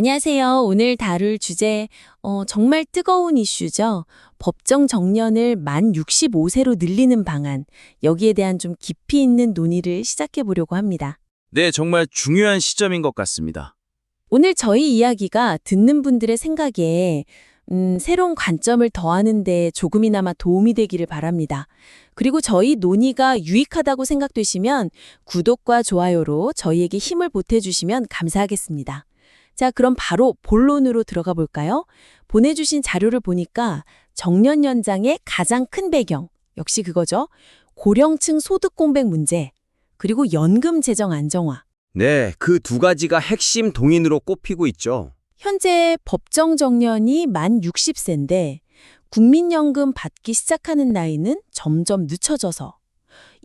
안녕하세요. 오늘 다룰 주제, 어, 정말 뜨거운 이슈죠. 법정 정년을 만 65세로 늘리는 방안. 여기에 대한 좀 깊이 있는 논의를 시작해 보려고 합니다. 네, 정말 중요한 시점인 것 같습니다. 오늘 저희 이야기가 듣는 분들의 생각에 음, 새로운 관점을 더하는데 조금이나마 도움이 되기를 바랍니다. 그리고 저희 논의가 유익하다고 생각되시면 구독과 좋아요로 저희에게 힘을 보태주시면 감사하겠습니다. 자, 그럼 바로 본론으로 들어가 볼까요? 보내주신 자료를 보니까 정년 연장의 가장 큰 배경, 역시 그거죠. 고령층 소득 공백 문제, 그리고 연금 재정 안정화. 네, 그 두 가지가 핵심 동인으로 꼽히고 있죠. 현재 법정 정년이 만 60세인데 국민연금 받기 시작하는 나이는 점점 늦춰져서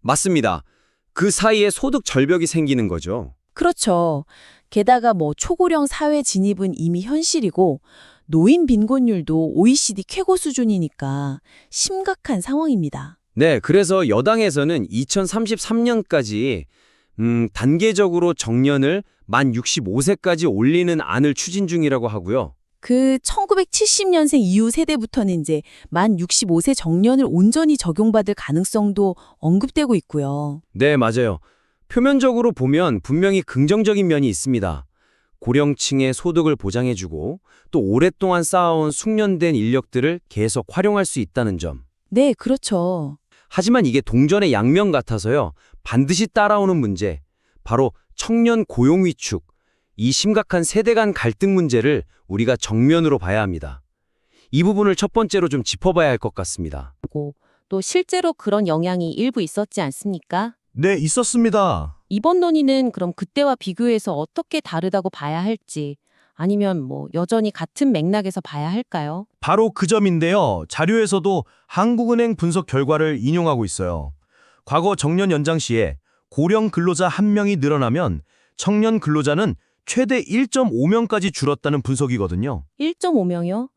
맞습니다. 그 사이에 소득 절벽이 생기는 거죠. 그렇죠. 게다가 뭐 초고령 사회 진입은 이미 현실이고 노인 빈곤율도 OECD 최고 수준이니까 심각한 상황입니다. 네, 그래서 여당에서는 2033년까지 음, 단계적으로 정년을 만 65세까지 올리는 안을 추진 중이라고 하고요. 그 1970년생 이후 세대부터는 이제 만 65세 정년을 온전히 적용받을 가능성도 언급되고 있고요. 네, 맞아요. 표면적으로 보면 분명히 긍정적인 면이 있습니다. 고령층의 소득을 보장해주고 또 오랫동안 쌓아온 숙련된 인력들을 계속 활용할 수 있다는 점. 네, 그렇죠. 하지만 이게 동전의 양면 같아서요. 반드시 따라오는 문제, 바로 청년 고용 위축, 이 심각한 세대 간 갈등 문제를 우리가 정면으로 봐야 합니다. 이 부분을 첫 번째로 좀 짚어봐야 할 것 같습니다. 또 실제로 그런 영향이 일부 있었지 않습니까? 네, 있었습니다. 이번 논의는 그럼 그때와 비교해서 어떻게 다르다고 봐야 할지 아니면 뭐 여전히 같은 맥락에서 봐야 할까요? 바로 그 점인데요. 자료에서도 한국은행 분석 결과를 인용하고 있어요. 과거 정년 연장 시에 고령 근로자 한명이 늘어나면 청년 근로자는 최대 1.5명까지 줄었다는 분석이거든요. 1.5명이요?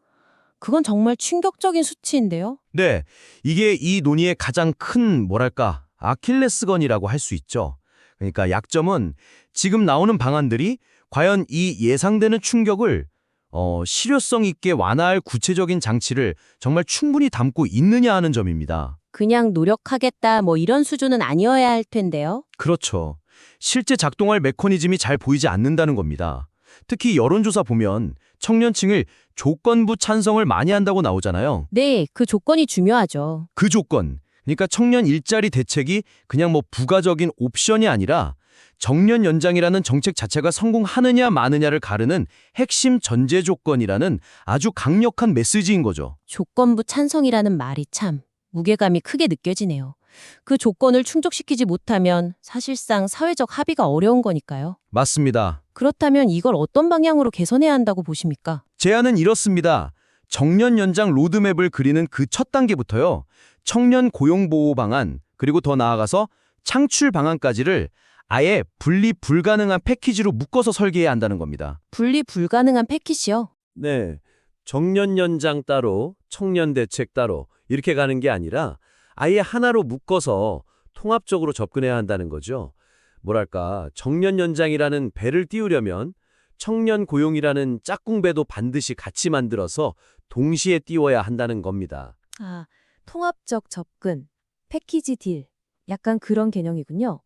그건 정말 충격적인 수치인데요. 네, 이게 이 논의의 가장 큰 뭐랄까 아킬레스건이라고 할 수 있죠. 그러니까 약점은 지금 나오는 방안들이 과연 이 예상되는 충격을 어, 실효성 있게 완화할 구체적인 장치를 정말 충분히 담고 있느냐 하는 점입니다. 그냥 노력하겠다 뭐 이런 수준은 아니어야 할 텐데요. 그렇죠. 실제 작동할 메커니즘이 잘 보이지 않는다는 겁니다. 특히 여론조사 보면 청년층을 조건부 찬성을 많이 한다고 나오잖아요. 네, 그 조건이 중요하죠. 그 조건, 그러니까 청년 일자리 대책이 그냥 뭐 부가적인 옵션이 아니라 정년 연장이라는 정책 자체가 성공하느냐 마느냐를 가르는 핵심 전제 조건이라는 아주 강력한 메시지인 거죠. 조건부 찬성이라는 말이 참 무게감이 크게 느껴지네요. 그 조건을 충족시키지 못하면 사실상 사회적 합의가 어려운 거니까요. 맞습니다. 그렇다면 이걸 어떤 방향으로 개선해야 한다고 보십니까? 제안은 이렇습니다. 정년 연장 로드맵을 그리는 그 첫 단계부터요. 청년 고용 보호 방안, 그리고 더 나아가서 창출 방안까지를 아예 분리 불가능한 패키지로 묶어서 설계해야 한다는 겁니다. 분리 불가능한 패키지요? 네. 정년 연장 따로, 청년 대책 따로 이렇게 가는 게 아니라 아예 하나로 묶어서 통합적으로 접근해야 한다는 거죠. 뭐랄까, 정년 연장이라는 배를 띄우려면 청년 고용이라는 짝꿍 배도 반드시 같이 만들어서 동시에 띄워야 한다는 겁니다. 아, 통합적 접근, 패키지 딜. 약간 그런 개념이군요.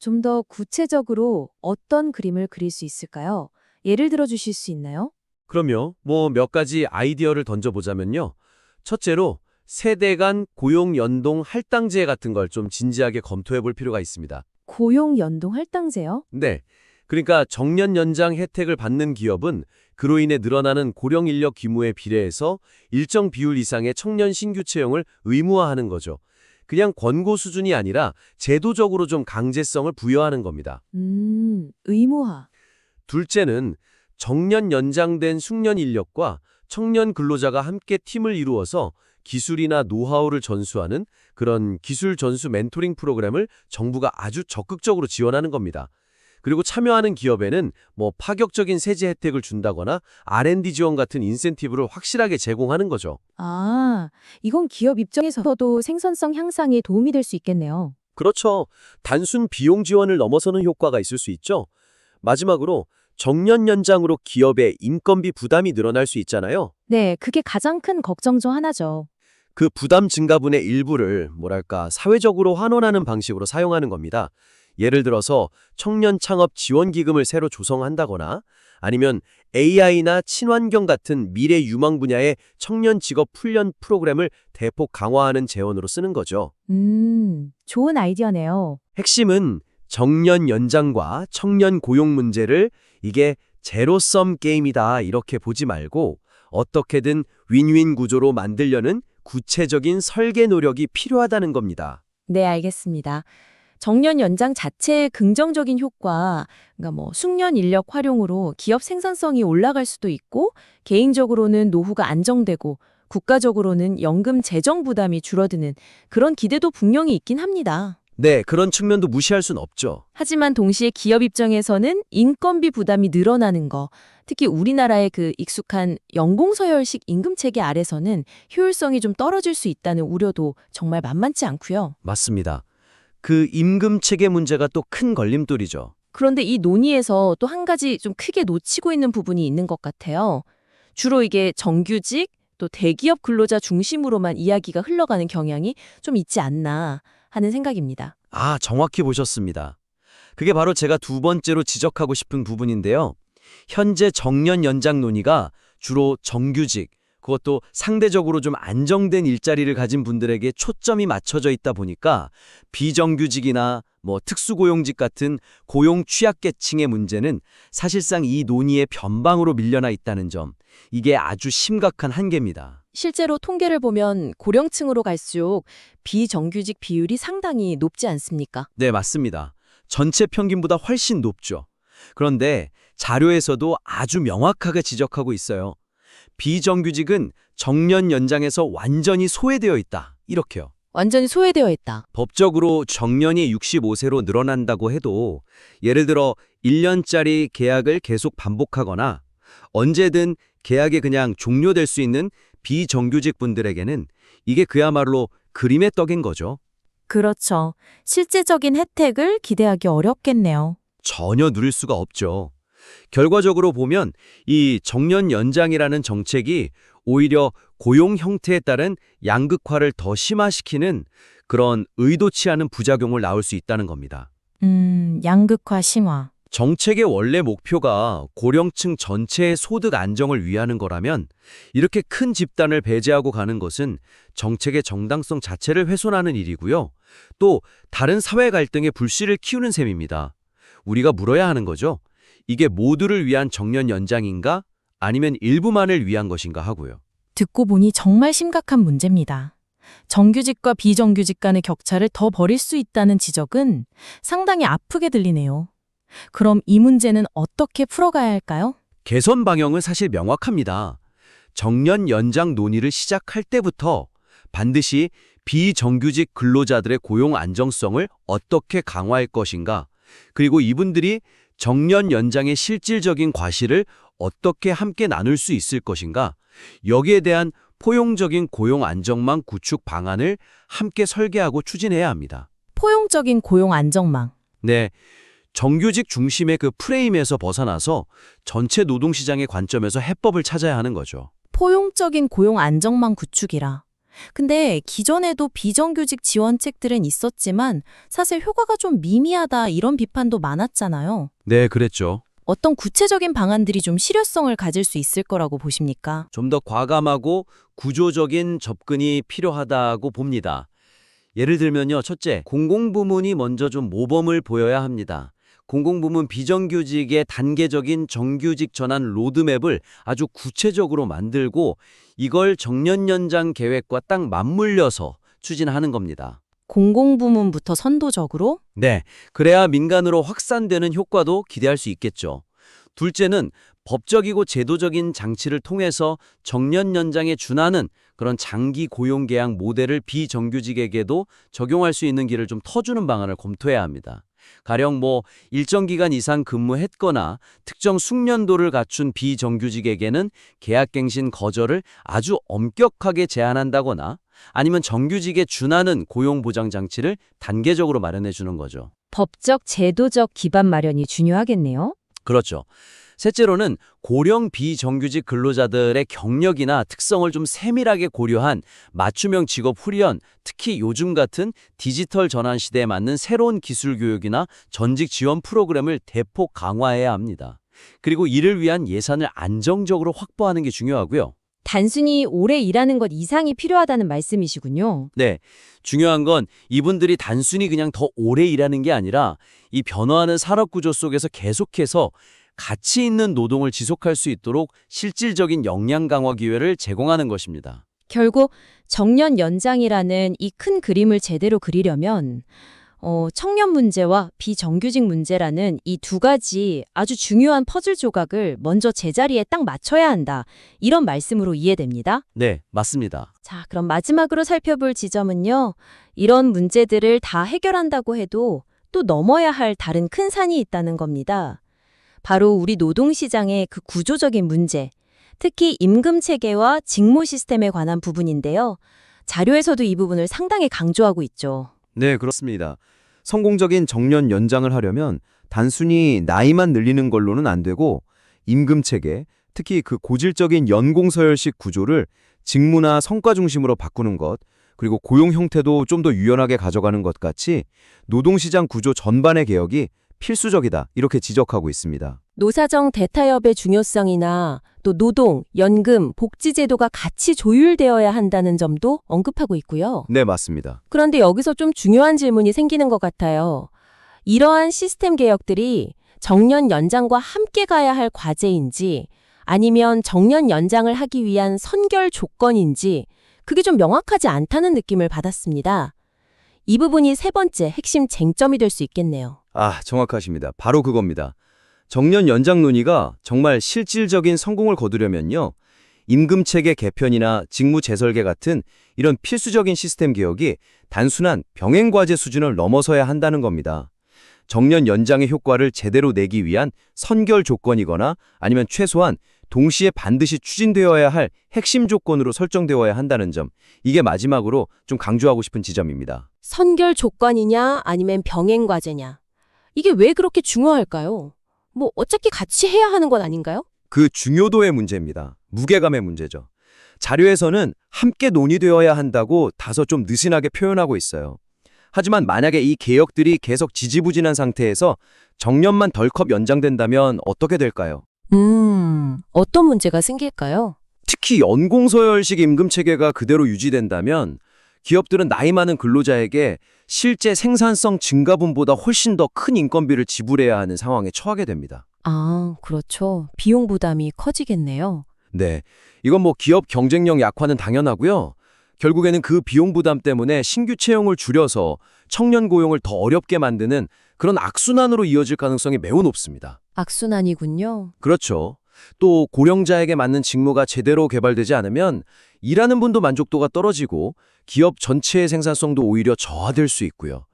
좀 더 구체적으로 어떤 그림을 그릴 수 있을까요? 예를 들어 주실 수 있나요? 그럼요. 뭐 몇 가지 아이디어를 던져보자면요. 첫째로 세대 간 고용 연동 할당제 같은 걸 좀 진지하게 검토해 볼 필요가 있습니다. 고용 연동 할당제요? 네. 그러니까 정년 연장 혜택을 받는 기업은 그로 인해 늘어나는 고령 인력 규모에 비례해서 일정 비율 이상의 청년 신규 채용을 의무화하는 거죠. 그냥 권고 수준이 아니라 제도적으로 좀 강제성을 부여하는 겁니다. 음, 의무화. 둘째는 정년 연장된 숙련 인력과 청년 근로자가 함께 팀을 이루어서 기술이나 노하우를 전수하는 그런 기술 전수 멘토링 프로그램을 정부가 아주 적극적으로 지원하는 겁니다. 그리고 참여하는 기업에는 뭐 파격적인 세제 혜택을 준다거나 R&D 지원 같은 인센티브를 확실하게 제공하는 거죠. 아, 이건 기업 입장에서도 생산성 향상에 도움이 될 수 있겠네요. 그렇죠. 단순 비용 지원을 넘어서는 효과가 있을 수 있죠. 마지막으로 정년 연장으로 기업의 인건비 부담이 늘어날 수 있잖아요. 네, 그게 가장 큰 걱정 중 하나죠. 그 부담 증가분의 일부를 뭐랄까 사회적으로 환원하는 방식으로 사용하는 겁니다. 예를 들어서 청년 창업 지원 기금을 새로 조성한다거나 아니면 AI나 친환경 같은 미래 유망 분야의 청년 직업 훈련 프로그램을 대폭 강화하는 재원으로 쓰는 거죠. 음, 좋은 아이디어네요. 핵심은 정년 연장과 청년 고용 문제를 이게 제로섬 게임이다 이렇게 보지 말고 어떻게든 윈윈 구조로 만들려는 구체적인 설계 노력이 필요하다는 겁니다. 네, 알겠습니다. 정년 연장 자체의 긍정적인 효과, 그러니까 뭐 숙련 인력 활용으로 기업 생산성이 올라갈 수도 있고, 개인적으로는 노후가 안정되고, 국가적으로는 연금 재정 부담이 줄어드는 그런 기대도 분명히 있긴 합니다. 네, 그런 측면도 무시할 순 없죠. 하지만 동시에 기업 입장에서는 인건비 부담이 늘어나는 거, 특히 우리나라의 그 익숙한 연공서열식 임금 체계 아래서는 효율성이 좀 떨어질 수 있다는 우려도 정말 만만치 않고요. 맞습니다. 그 임금 체계 문제가 또 큰 걸림돌이죠. 그런데 이 논의에서 또 한 가지 좀 크게 놓치고 있는 부분이 있는 것 같아요. 주로 이게 정규직 또 대기업 근로자 중심으로만 이야기가 흘러가는 경향이 좀 있지 않나 하는 생각입니다. 아, 정확히 보셨습니다. 그게 바로 제가 두 번째로 지적하고 싶은 부분인데요. 현재 정년 연장 논의가 주로 정규직, 그것도 상대적으로 좀 안정된 일자리를 가진 분들에게 초점이 맞춰져 있다 보니까 비정규직이나 뭐 특수고용직 같은 고용 취약계층의 문제는 사실상 이 논의의 변방으로 밀려나 있다는 점, 이게 아주 심각한 한계입니다. 실제로 통계를 보면 고령층으로 갈수록 비정규직 비율이 상당히 높지 않습니까? 네, 맞습니다. 전체 평균보다 훨씬 높죠. 그런데 자료에서도 아주 명확하게 지적하고 있어요. 비정규직은 정년 연장에서 완전히 소외되어 있다. 이렇게요. 완전히 소외되어 있다. 법적으로 정년이 65세로 늘어난다고 해도 예를 들어 1년짜리 계약을 계속 반복하거나 언제든 계약이 그냥 종료될 수 있는 비정규직 분들에게는 이게 그야말로 그림의 떡인 거죠. 그렇죠. 실제적인 혜택을 기대하기 어렵겠네요. 전혀 누릴 수가 없죠. 결과적으로 보면 이 정년 연장이라는 정책이 오히려 고용 형태에 따른 양극화를 더 심화시키는 그런 의도치 않은 부작용을 낳을 수 있다는 겁니다. 음, 양극화 심화. 정책의 원래 목표가 고령층 전체의 소득 안정을 위하는 거라면 이렇게 큰 집단을 배제하고 가는 것은 정책의 정당성 자체를 훼손하는 일이고요. 또 다른 사회 갈등의 불씨를 키우는 셈입니다. 우리가 물어야 하는 거죠. 이게 모두를 위한 정년 연장인가 아니면 일부만을 위한 것인가 하고요. 듣고 보니 정말 심각한 문제입니다. 정규직과 비정규직 간의 격차를 더 벌일 수 있다는 지적은 상당히 아프게 들리네요. 그럼 이 문제는 어떻게 풀어가야 할까요? 개선 방향은 사실 명확합니다. 정년 연장 논의를 시작할 때부터 반드시 비정규직 근로자들의 고용 안정성을 어떻게 강화할 것인가, 그리고 이분들이 정년 연장의 실질적인 과실을 어떻게 함께 나눌 수 있을 것인가, 여기에 대한 포용적인 고용 안정망 구축 방안을 함께 설계하고 추진해야 합니다. 포용적인 고용 안정망. 네. 정규직 중심의 그 프레임에서 벗어나서 전체 노동시장의 관점에서 해법을 찾아야 하는 거죠. 포용적인 고용 안정망 구축이라. 근데 기존에도 비정규직 지원책들은 있었지만 사실 효과가 좀 미미하다 이런 비판도 많았잖아요. 네, 그랬죠. 어떤 구체적인 방안들이 좀 실효성을 가질 수 있을 거라고 보십니까? 좀 더 과감하고 구조적인 접근이 필요하다고 봅니다. 예를 들면요. 첫째, 공공부문이 먼저 좀 모범을 보여야 합니다. 공공부문 비정규직의 단계적인 정규직 전환 로드맵을 아주 구체적으로 만들고 이걸 정년 연장 계획과 딱 맞물려서 추진하는 겁니다. 공공부문부터 선도적으로? 네, 그래야 민간으로 확산되는 효과도 기대할 수 있겠죠. 둘째는 법적이고 제도적인 장치를 통해서 정년 연장에 준하는 그런 장기 고용 계약 모델을 비정규직에게도 적용할 수 있는 길을 좀 터주는 방안을 검토해야 합니다. 가령 뭐 일정 기간 이상 근무했거나 특정 숙련도를 갖춘 비정규직에게는 계약갱신 거절을 아주 엄격하게 제한한다거나 아니면 정규직에 준하는 고용보장 장치를 단계적으로 마련해 주는 거죠. 법적 제도적 기반 마련이 중요하겠네요. 그렇죠. 셋째로는 고령 비정규직 근로자들의 경력이나 특성을 좀 세밀하게 고려한 맞춤형 직업 훈련, 특히 요즘 같은 디지털 전환 시대에 맞는 새로운 기술 교육이나 전직 지원 프로그램을 대폭 강화해야 합니다. 그리고 이를 위한 예산을 안정적으로 확보하는 게 중요하고요. 단순히 오래 일하는 것 이상이 필요하다는 말씀이시군요. 네. 중요한 건 이분들이 단순히 그냥 더 오래 일하는 게 아니라 이 변화하는 산업 구조 속에서 계속해서 가치 있는 노동을 지속할 수 있도록 실질적인 역량 강화 기회를 제공하는 것입니다. 결국 정년 연장이라는 이 큰 그림을 제대로 그리려면 어, 청년 문제와 비정규직 문제라는 이 두 가지 아주 중요한 퍼즐 조각을 먼저 제자리에 딱 맞춰야 한다. 이런 말씀으로 이해됩니다. 네, 맞습니다. 자, 그럼 마지막으로 살펴볼 지점은요. 이런 문제들을 다 해결한다고 해도 또 넘어야 할 다른 큰 산이 있다는 겁니다. 바로 우리 노동시장의 그 구조적인 문제, 특히 임금 체계와 직무 시스템에 관한 부분인데요. 자료에서도 이 부분을 상당히 강조하고 있죠. 네, 그렇습니다. 성공적인 정년 연장을 하려면 단순히 나이만 늘리는 걸로는 안 되고 임금 체계, 특히 그 고질적인 연공 서열식 구조를 직무나 성과 중심으로 바꾸는 것, 그리고 고용 형태도 좀 더 유연하게 가져가는 것 같이 노동시장 구조 전반의 개혁이 필수적이다. 이렇게 지적하고 있습니다. 노사정 대타협의 중요성이나 또 노동, 연금, 복지 제도가 같이 조율되어야 한다는 점도 언급하고 있고요. 네, 맞습니다. 그런데 여기서 좀 중요한 질문이 생기는 것 같아요. 이러한 시스템 개혁들이 정년 연장과 함께 가야 할 과제인지 아니면 정년 연장을 하기 위한 선결 조건인지 그게 좀 명확하지 않다는 느낌을 받았습니다. 이 부분이 세 번째 핵심 쟁점이 될 수 있겠네요. 아, 정확하십니다. 바로 그겁니다. 정년 연장 논의가 정말 실질적인 성공을 거두려면요. 임금 체계 개편이나 직무 재설계 같은 이런 필수적인 시스템 개혁이 단순한 병행 과제 수준을 넘어서야 한다는 겁니다. 정년 연장의 효과를 제대로 내기 위한 선결 조건이거나 아니면 최소한 동시에 반드시 추진되어야 할 핵심 조건으로 설정되어야 한다는 점. 이게 마지막으로 좀 강조하고 싶은 지점입니다. 선결 조건이냐 아니면 병행 과제냐. 이게 왜 그렇게 중요할까요? 뭐 어차피 같이 해야 하는 건 아닌가요? 그 중요도의 문제입니다. 무게감의 문제죠. 자료에서는 함께 논의되어야 한다고 다소 좀 느슨하게 표현하고 있어요. 하지만 만약에 이 개혁들이 계속 지지부진한 상태에서 정년만 덜컥 연장된다면 어떻게 될까요? 음, 어떤 문제가 생길까요? 특히 연공서열식 임금 체계가 그대로 유지된다면 기업들은 나이 많은 근로자에게 실제 생산성 증가분보다 훨씬 더 큰 인건비를 지불해야 하는 상황에 처하게 됩니다. 아, 그렇죠. 비용 부담이 커지겠네요. 네. 이건 뭐 기업 경쟁력 약화는 당연하고요. 결국에는 그 비용 부담 때문에 신규 채용을 줄여서 청년 고용을 더 어렵게 만드는 그런 악순환으로 이어질 가능성이 매우 높습니다. 악순환이군요. 그렇죠. 또 고령자에게 맞는 직무가 제대로 개발되지 않으면 일하는 분도 만족도가 떨어지고 기업 전체의 생산성도 오히려 저하될 수 있고요.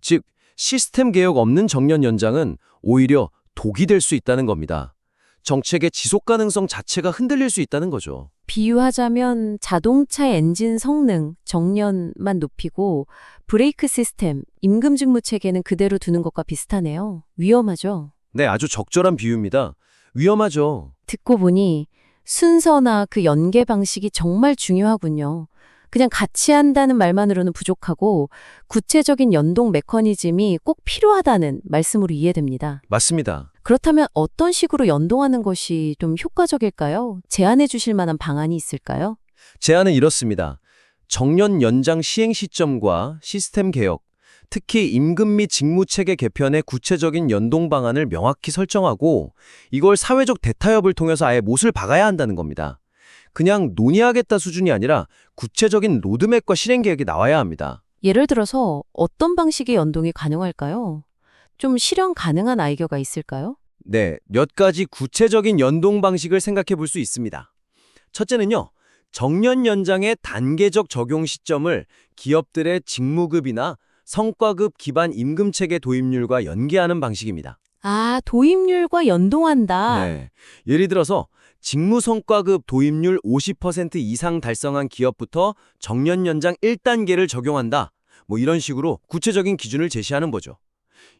즉, 시스템 개혁 없는 정년 연장은 오히려 독이 될 수 있다는 겁니다. 정책의 지속 가능성 자체가 흔들릴 수 있다는 거죠. 비유하자면 자동차 엔진 성능, 정년만 높이고 브레이크 시스템, 임금 직무 체계는 그대로 두는 것과 비슷하네요. 위험하죠. 네, 아주 적절한 비유입니다. 위험하죠. 듣고 보니 순서나 그 연계 방식이 정말 중요하군요. 그냥 같이 한다는 말만으로는 부족하고 구체적인 연동 메커니즘이 꼭 필요하다는 말씀으로 이해됩니다. 맞습니다. 그렇다면 어떤 식으로 연동하는 것이 좀 효과적일까요? 제안해 주실 만한 방안이 있을까요? 제안은 이렇습니다. 정년 연장 시행 시점과 시스템 개혁, 특히 임금 및 직무 체계 개편의 구체적인 연동 방안을 명확히 설정하고 이걸 사회적 대타협을 통해서 아예 못을 박아야 한다는 겁니다. 그냥 논의하겠다 수준이 아니라 구체적인 로드맵과 실행 계획이 나와야 합니다. 예를 들어서 어떤 방식의 연동이 가능할까요? 좀 실현 가능한 아이디어가 있을까요? 네, 몇 가지 구체적인 연동 방식을 생각해 볼 수 있습니다. 첫째는요, 정년 연장의 단계적 적용 시점을 기업들의 직무급이나 성과급 기반 임금 체계 도입률과 연계하는 방식입니다. 아, 도입률과 연동한다. 네. 예를 들어서 직무 성과급 도입률 50% 이상 달성한 기업부터 정년 연장 1단계를 적용한다. 뭐 이런 식으로 구체적인 기준을 제시하는 거죠.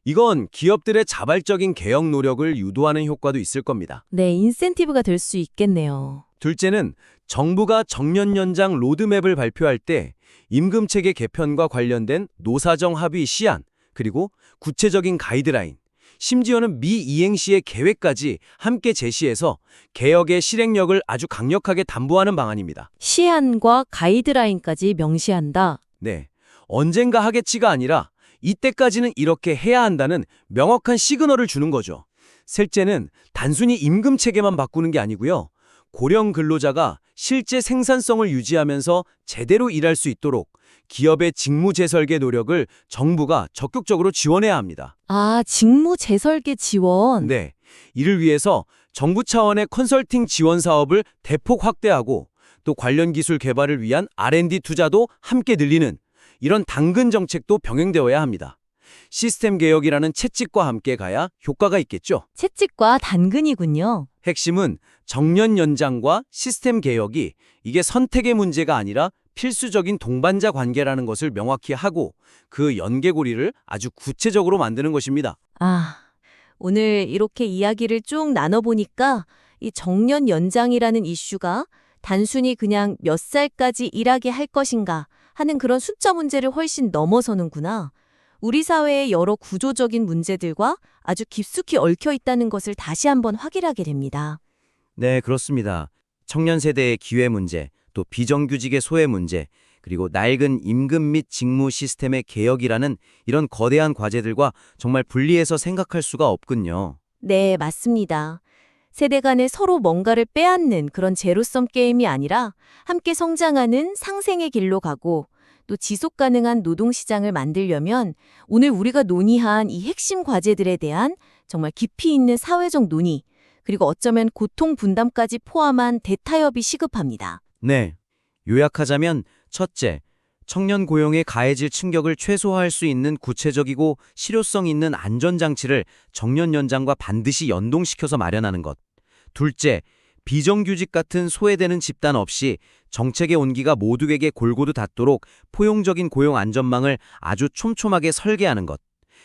이건 기업들의 자발적인 개혁 노력을 유도하는 효과도 있을 겁니다. 네, 인센티브가 될 수 있겠네요. 둘째는 정부가 정년 연장 로드맵을 발표할 때 임금 체계 개편과 관련된 노사정 합의 시안, 그리고 구체적인 가이드라인, 심지어는 미 이행 시의 계획까지 함께 제시해서 개혁의 실행력을 아주 강력하게 담보하는 방안입니다. 시안과 가이드라인까지 명시한다. 네. 언젠가 하겠지가 아니라 이때까지는 이렇게 해야 한다는 명확한 시그널을 주는 거죠. 셋째는 단순히 임금 체계만 바꾸는 게 아니고요. 고령 근로자가 실제 생산성을 유지하면서 제대로 일할 수 있도록 기업의 직무 재설계 노력을 정부가 적극적으로 지원해야 합니다. 아, 직무 재설계 지원. 네. 이를 위해서 정부 차원의 컨설팅 지원 사업을 대폭 확대하고 또 관련 기술 개발을 위한 R&D 투자도 함께 늘리는 이런 당근 정책도 병행되어야 합니다. 시스템 개혁이라는 채찍과 함께 가야 효과가 있겠죠. 채찍과 단근이군요. 핵심은 정년 연장과 시스템 개혁이 이게 선택의 문제가 아니라 필수적인 동반자 관계라는 것을 명확히 하고 그 연계고리를 아주 구체적으로 만드는 것입니다. 아, 오늘 이렇게 이야기를 쭉 나눠보니까 이 정년 연장이라는 이슈가 단순히 그냥 몇 살까지 일하게 할 것인가 하는 그런 숫자 문제를 훨씬 넘어서는구나. 우리 사회의 여러 구조적인 문제들과 아주 깊숙이 얽혀 있다는 것을 다시 한번 확인하게 됩니다. 네, 그렇습니다. 청년 세대의 기회 문제, 또 비정규직의 소외 문제, 그리고 낡은 임금 및 직무 시스템의 개혁이라는 이런 거대한 과제들과 정말 분리해서 생각할 수가 없군요. 네, 맞습니다. 세대 간에 서로 뭔가를 빼앗는 그런 제로섬 게임이 아니라 함께 성장하는 상생의 길로 가고 또 지속 가능한 노동시장을 만들려면 오늘 우리가 논의한 이 핵심 과제들에 대한 정말 깊이 있는 사회적 논의, 그리고 어쩌면 고통 분담까지 포함한 대타협이 시급합니다. 네. 요약하자면 첫째, 청년 고용에 가해질 충격을 최소화할 수 있는 구체적이고 실효성 있는 안전장치를 정년 연장과 반드시 연동시켜서 마련하는 것. 둘째, 비정규직 같은 소외되는 집단 없이 정책의 온기가 모두에게 골고루 닿도록 포용적인 고용 안전망을 아주 촘촘하게 설계하는 것.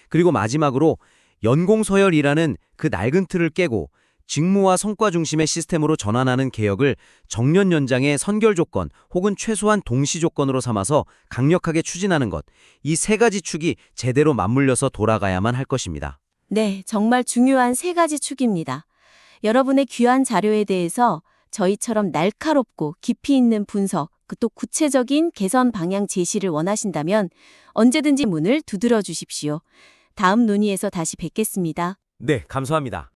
그리고 마지막으로 연공서열이라는 그 낡은 틀을 깨고 직무와 성과 중심의 시스템으로 전환하는 개혁을 정년 연장의 선결 조건 혹은 최소한 동시 조건으로 삼아서 강력하게 추진하는 것. 이 세 가지 축이 제대로 맞물려서 돌아가야만 할 것입니다. 네, 정말 중요한 세 가지 축입니다. 여러분의 귀한 자료에 대해서 저희처럼 날카롭고 깊이 있는 분석, 그또 구체적인 개선 방향 제시를 원하신다면 언제든지 문을 두드려 주십시오. 다음 논의에서 다시 뵙겠습니다. 네, 감사합니다.